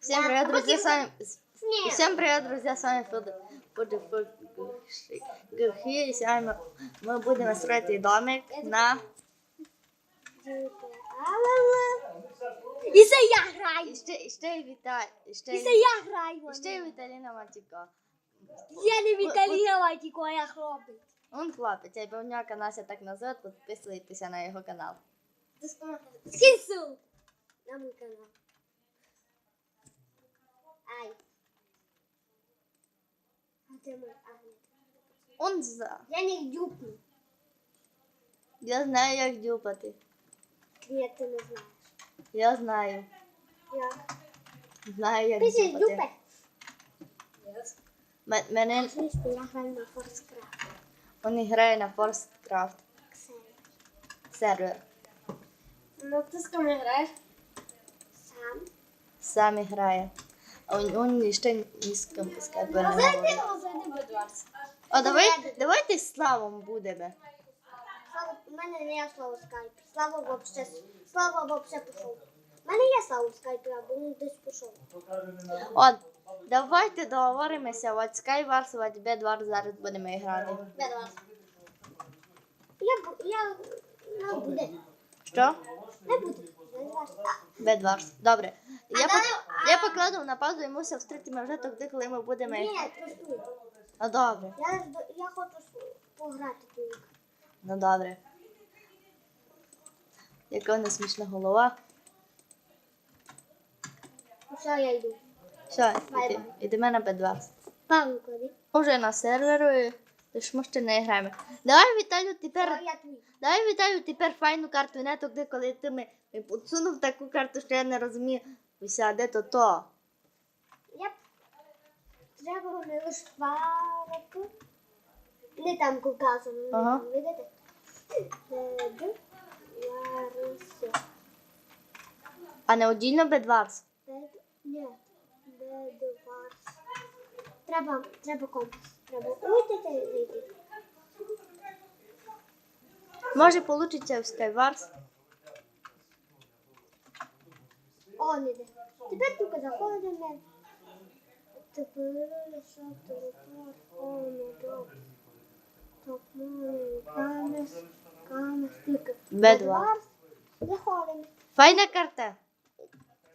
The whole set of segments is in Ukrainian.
Всем привет, друзья, с вами... Снег. Всем привет, друзья, с вами Федор. Грехи, и сегодня мы, мы будем строить домик на... І це я граю. І ще, і ще й Віта... І ще, І це й- я граю. і ще й Віталіна Матіко. Я не Віталіна, тільки я хлопець. Он хлопець, а повняка Нася так називає, підписуйтеся на його канал. Скинь ссылку на мой канал. Ай. А де мой? А. Он за... Я не дюпну. Я знаю, як дюпати. Ні, ти не знаєш. Я знаю. Я. Знаю, як Ти ж дюпати. дюпе. М- Мене... Я граю на Форскрафт. Он грає на Forstcraft сервер. Ну, ти з ким граєш? Сам. Сам грає. Он, он ще ні з ким ким не ласка. А давай, давайте з Славом будемо. Слава, у мене не є слово скайп. Слава вообще, Слава вообще пішов. У мене є слово скайп, або він десь пішов. От, давайте договоримося, от Skywars, от Bedwars зараз будемо грати. Бедварс. Я, бу- я, не буде. Що? Не буде. Бедварс. А, Добре. Я, далі- я покладу на паузу і муся встрітимо вже тоді, коли ми будемо. Ні. Ну добре. Я, я хочу пограти тут. Ну добре. Яка у нас смішна голова. Все, я йду. Все, іди, ідемо на Bedwars. Павло клади. Уже на серверу, тож ми ще не граємо. Давай, Віталю, тепер. Давай Віталю тепер файну карту не тоді, коли ти ми підсунув таку карту, що я не розумію. Уся, де то то. Я треба не лише парку. Не там указано. Ага. Видите? Варси. А не одільно Bedwars. Бед. Ні. Бедварс. Треба, треба компас. Може получиться в Skywars. Он іде. Тепер е тука заходимо. Тепер шатер телефону. Топ камес. Камес тільки. Бедва. Е, заходимо. Файна карта.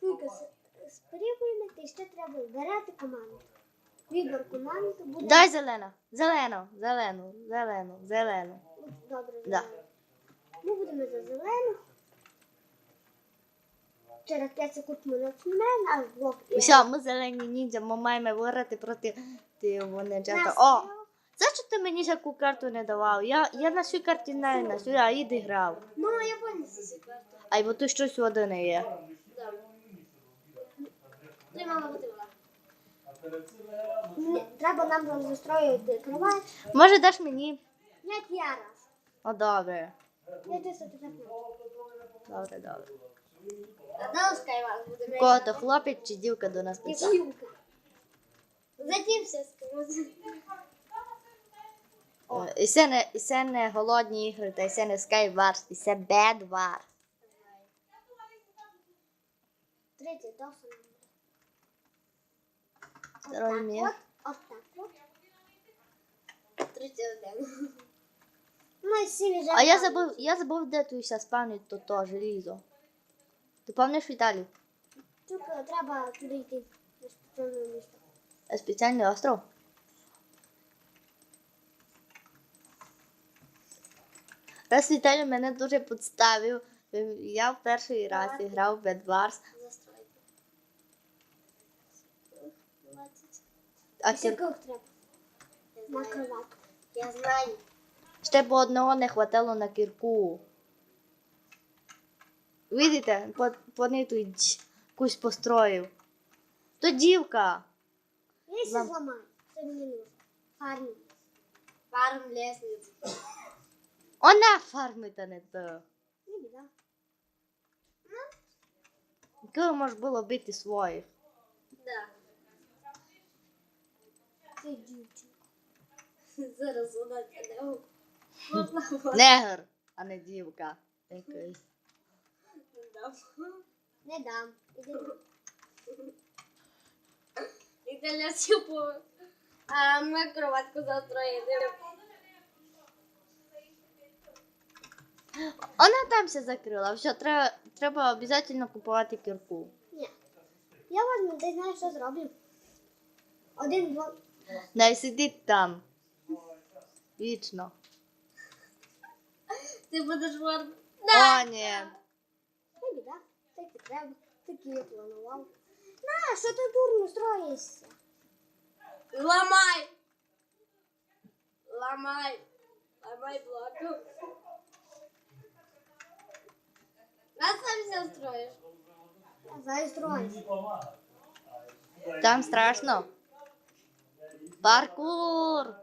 Тільки спрямуємо, ти ще треба збирати команду. Вибір команди буде. Дай зелена. Зелену, зелену, зелену, зелену. Добре, Да. зелену. Ми будемо за зелену. Через 5 секунд ми почнемо, а блок. Уся, ми зелені ніндзя, ми маємо виграти проти ти вони часто. О! За що ти мені таку карту не давав? Я, я на всю карті знаю, на всю, а іди грав. Ну, я понял, що карта. А й бо тут щось один є. Да. Ти мала бути Треба нам там кровать. Може даш мені? Як я раз. О, добре. Я десь тут так Добре, добре. Вас буде. Кого то хлопець чи дівка до нас писав? Дівка. Затім все скажу. Е, І це не, і це не голодні ігри, та і це не Skywars, і це Bedwars. Третє досить. Розумію. От, от так от. Третє один. А я забув, я забув, де тут спавнить то то желізо. Ти пам'ятаєш Віталій? Тільки треба туди йти. На спеціальне місто. Е, Спеціальний остров. Раз Віталій мене дуже підставив. Я в перший раз грав в Bedwars. Застройте. А А треба? На кроватку. Я знаю. ще б одного не хватило на кірку. Видите, вони тут якусь построїв. То дівка. Я ще зламаю. Це мені нужно. Фарм. Фарм лестницю. Вона фармить, а не то. Не біда. Коли може було бити своїх. Да. Це дівчинка. Зараз вона піде. Негр, а не дівка. Якийсь. Не дам. Іди. для сіпу. А ми кроватку застроїли. Вона там все закрила. Все, треба, треба обов'язково купувати кірку. Ні. Я возьму, ти знаєш, що зроблю. Один, два. Не сидить там. Вічно. Ти будеш вор... О, ні. Не біда. Так і треба. Так і я планував. На, що ти дурно строїшся? Ламай! Ламай! Ламай блоку. А сам все строїш. Зараз строюся. Там страшно. Паркур.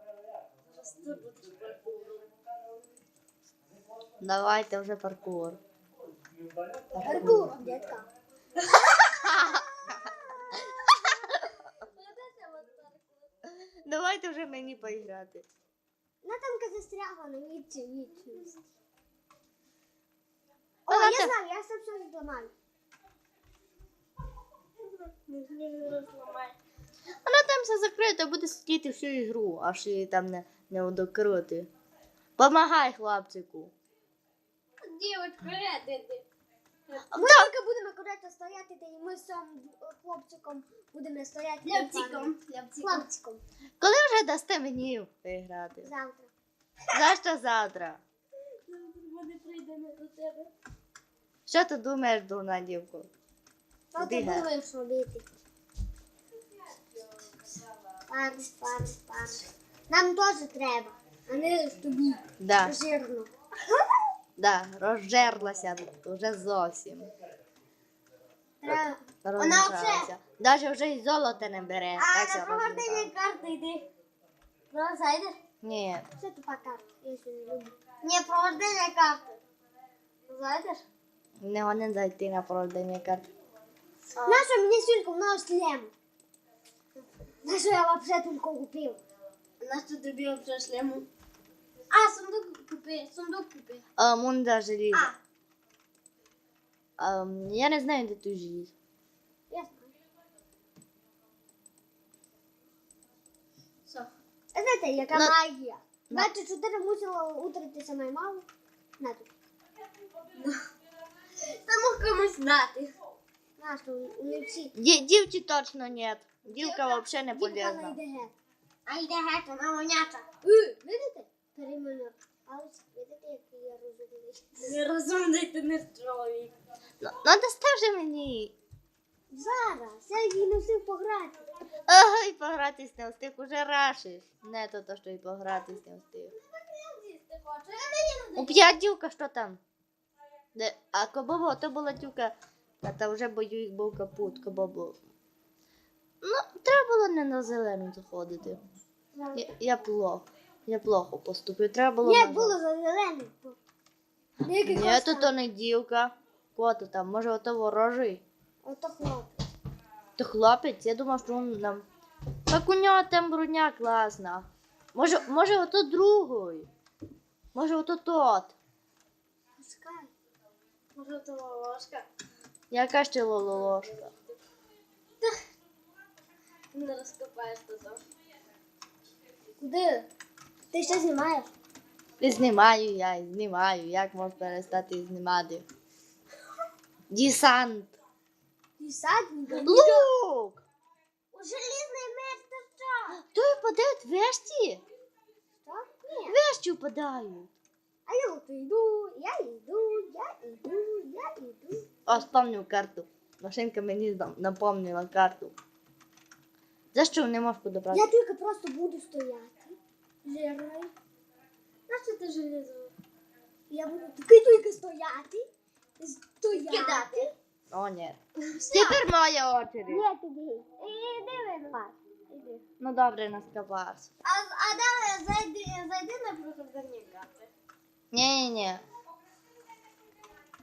Давайте вже паркур. Паркур, дітка. Давайте вже мені поіграти. На там застрягла на вічі вічності. О, я знаю, я сам щось зламаю. Ламай. Вона там все закрита, буде сидіти всю ігру, аж її там не, не одокрити. Помагай хлопчику. Дівочка, де ти? Ми тільки будемо коротко стояти, та й ми з цим хлопчиком будемо стояти. Ляпчиком. Хлопчиком. Коли вже дасте мені поіграти? Завтра. За що завтра? Вони прийдемо до тебе. Що ти думаєш, дурна дівко? Що ти думаєш робити? Парс, парс, парс. Нам теж треба, а не тобі. Да, Жирно. да, розжерлася вже зовсім. Треба. Розжерлася. Навіть вже й золото не бере. А на проведення карти йди. Ну, зайдеш? Ні. Карта, я ще не люблю. Ні, проведення карти. Зайдеш? Не вони зайти на проведення карт. Наша мені стільки в нас шлем. На що я взагалі тільки купив? На що тобі вже шлему? А, сундук купи, сундук купи. А, мунда желізо. А, А, я не знаю, де тут желізо. я знаю. А Знаєте, яка На- магія? на- 24 мусила утрати саме мало. На тут. Та мог комусь дати. На що, не всі. Ді- Дівці точно нет. Дівка взагалі не полезна. А йде геть, вона воняча. Е, Видите? Перейменував. А ось видите, який я розумний. Нерозумний ти не чоловік. Ну, ну дасте вже мені. Зараз, я їй не встиг пограти. Ага, і погратись не встиг, уже рашиш. Не то, то що і погратись не встиг. Мені У п'ять дівка, що там? Де? А кобобо, то була дівка, а та вже бою їх був капут, кобобо. Ну, треба було не на зелену заходити. Я, я плохо. Я плохо поступив. Треба було. Ні, на було за зелений. Ні, то то не дівка. Кото там, може ото ворожий. Ото хлопець. То хлопець, я думав, що він нам. Так у нього там броня класна. Може, може ото другий. Може ото тот. Пускай. Може, то ложка. Яка ще лололошка? Не розкопаєш туди. Куди? Ти що знімаєш? І знімаю я, і знімаю. Як можна перестати знімати? Десант. Ти? Лук! У желізний меч що? То і падають вешті? Що? Ні. Вешті впадають. А я от йду, я йду, я йду, я йду. О, спомнив карту. Машинка мені напомнила карту. За що не можеш подобрати? Я тільки просто буду стояти. Жирною. Нащо ти железо? Я буду тільки тільки стояти. Стояти. Кидати. О, ні. Тепер моя очередь. Ні, тобі. Іди винуват. Іди. Ну добре, на скабарс. А, а давай зайди, зайди на проходні карти. Ні-ні-ні.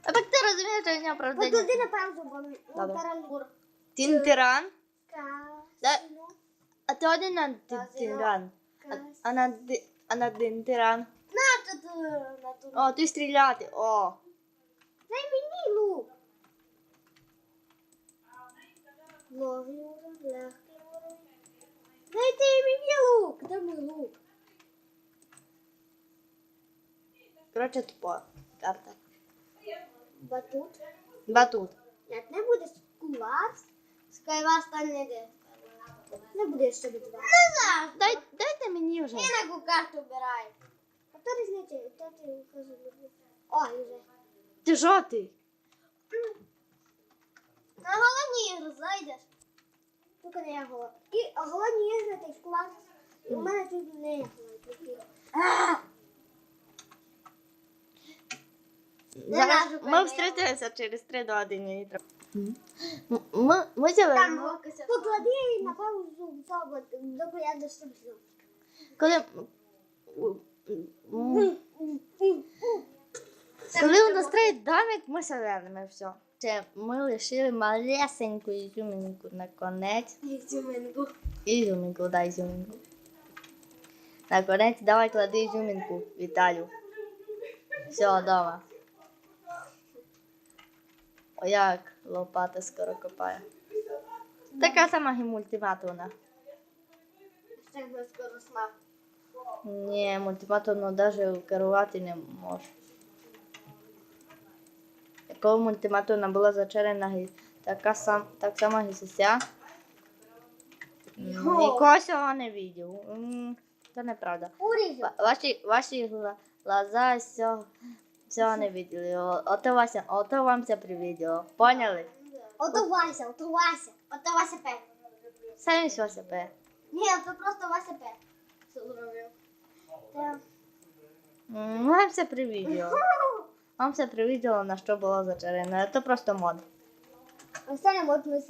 А так ти розумієш, що я От правда. туди на паузу, бо Добре. паралізуємо. Тінтиран? Да. Один на тінтиран. А, на а на тінтиран? На тут на ту. О, ти стріляти. О. Дай мені лук. Ловлю, легкий уровень. Дайте мені лук. Де мій лук? Коротше, тупо. Карта. Батут. Батут. Як не буде скуварс, Скайвар стане де. Не буде ще бути. Не знаю. Дай, дайте мені вже. Ти на яку карту. А то різниця, то ти кажу, люблю. О, вже. Ти жовтий. На головні ігри зайдеш. Тільки не я голова. І головні ігри ти. І у мене тут не я голова. Зараз ми пані. встрітилися через 3 до 1. Ми, ми, ми взяли, Там Поклади її на паузу тобот, доки я достану. коли, м, коли у нас троє домик, ми все все. Це ми лишили малесеньку ізюминку на конець. Зюминку. Ізюминку, дай ізюминку. На конець давай клади ізюминку, Віталю. Все, дома. О, як лопата скоро копає. Така сама скоро смак. Ні, мультиматону навіть керувати не може. Якого мультиматона була зачарена така сам, так само гісися. Ніхто цього не бачив. Це неправда. Ва- Ваші, ваші гла- глаза цього, цього не бачили. О- Ото, Вася, ото вам це привіділо. Поняли? Ото Вася, ото Вася. Ото Вася П. Самі ж Вася П. Ні, це просто Вася П. Це зробив. Вам це привіділо. Вам це привіділо, на що було зачарено. Це просто мод. Це не мод ми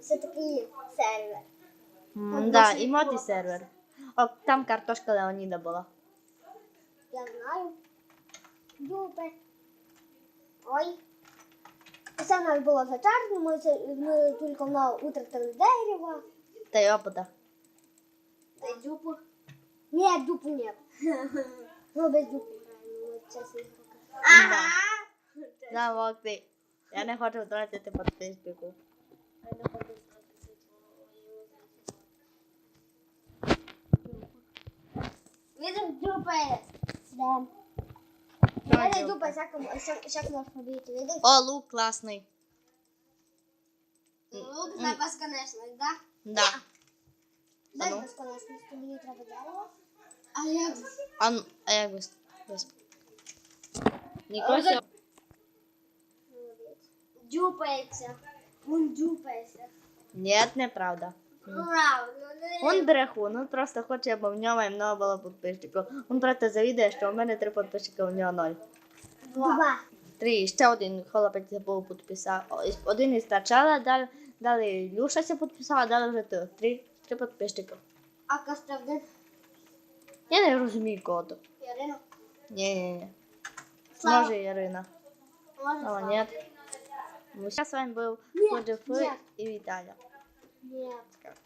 це такий сервер. М, Да, і мод і сервер. О, там картошка Леоніда була. Я знаю. Дюпе. Ой. Це в нас було зачарно, ми, це, ми тільки на утратили дерево. Та й опита. Та й дюпу. Ні, дупу нет. Ну, без дупу граємо, чесно. Ага. Замовкни. Я не хочу втратити підписчику. Відом дюпе. Да. Я не дупа, всякому, всякому алфавіту. Видиш? О, лук класний. Лук на безконечність, да? Да. Без ну. безконечності, мені треба дерево. А як? А, ну, а як без... без... Нікося. Молодець. Дюпається. Він дюпається. Ні, неправда. Он брехун, он просто хоче, аби в нього і много було підписчиків. Он просто завідує, що у мене три підписчика, у нього ноль. Два. Три, ще один хлопець забув підписав. Один із начала, далі, далі Люша се підписала, далі вже ти. Три, три підписчика. А Костравдин? Я не розумію кого то. Ярина? Ні, ні, ні. Може Ірина. Може, нет. Ну, сейчас с вами был Нет, Коджи нет. И Виталя. Ні. Так.